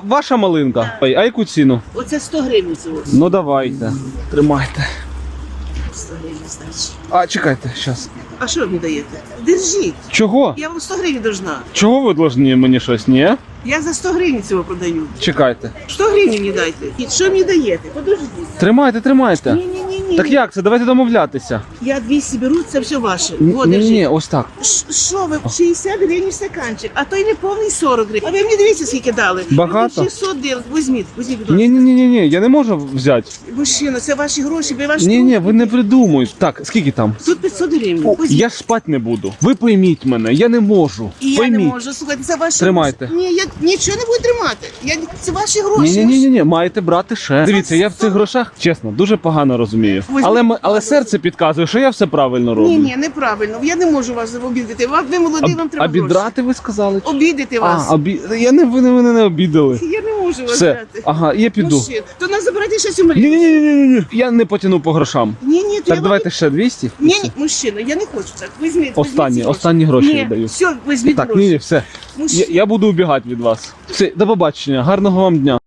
Ваша малинка? А яку ціну? Оце 100 гривень цього. Ну давайте. Тримайте. 100 гривень значить. А, чекайте, зараз. А що ви мені даєте? Держіть. Чого? Я вам 100 гривень должна. Чого ви должні мені щось, ні? Я за 100 гривень цього продаю. Чекайте. 100 гривень мені дайте. І що мені даєте? Подождіть. Тримайте, тримайте. Ні, ні. Так як це? Давайте домовлятися. Я 200 беру, це все ваше. Ні, ні, ні, ось так. Ш- Що ви? 60 гривень стаканчик, а то й не повний 40 гривень. А ви мені дивіться, скільки дали. Багато? Ви 600 дали. Візьміть, візьміть, будь ласка. Ні, ні, ні, ні, ні, я не можу взяти. Мужчина, це ваші гроші, ви ваші. Ні, ні, ви не придумуйте. Так, скільки там? Тут 500 гривень. Візьміть. я ж спать не буду. Ви пойміть мене, я не можу. І я Пойміть. не можу. Слухайте, це ваші Тримайте. гроші. Ні, я нічого не буду тримати. Я, це ваші гроші. Ні, ні, ні, ні, ні, маєте брати ще. Дивіться, я в цих грошах чесно дуже погано розумію. Ось- Але але серце підказує, що я все правильно роблю. Ні, ні, неправильно. Я не можу вас обідати. Ви ви молодий, вам треба обідрати ви сказали? гроші. Обідати вас. А, обі... я не ви не- мене не обідали. Я не можу вас Все, брати. ага, я піду. Мужчин, то нас забирайте щось у Ні, ні, ні, ні, ні. Я не потяну по грошам. Ні, ні, то Так я давайте ще 200. вам... Ні, ні, мужчина, я не хочу так. Візьміть. Останні, візьміть останні гроші ні, я даю. Все, візьміть Так, гроші. ні, ні, все. Я, Мужчина. я буду убігати від вас. Все, до побачення, гарного вам дня.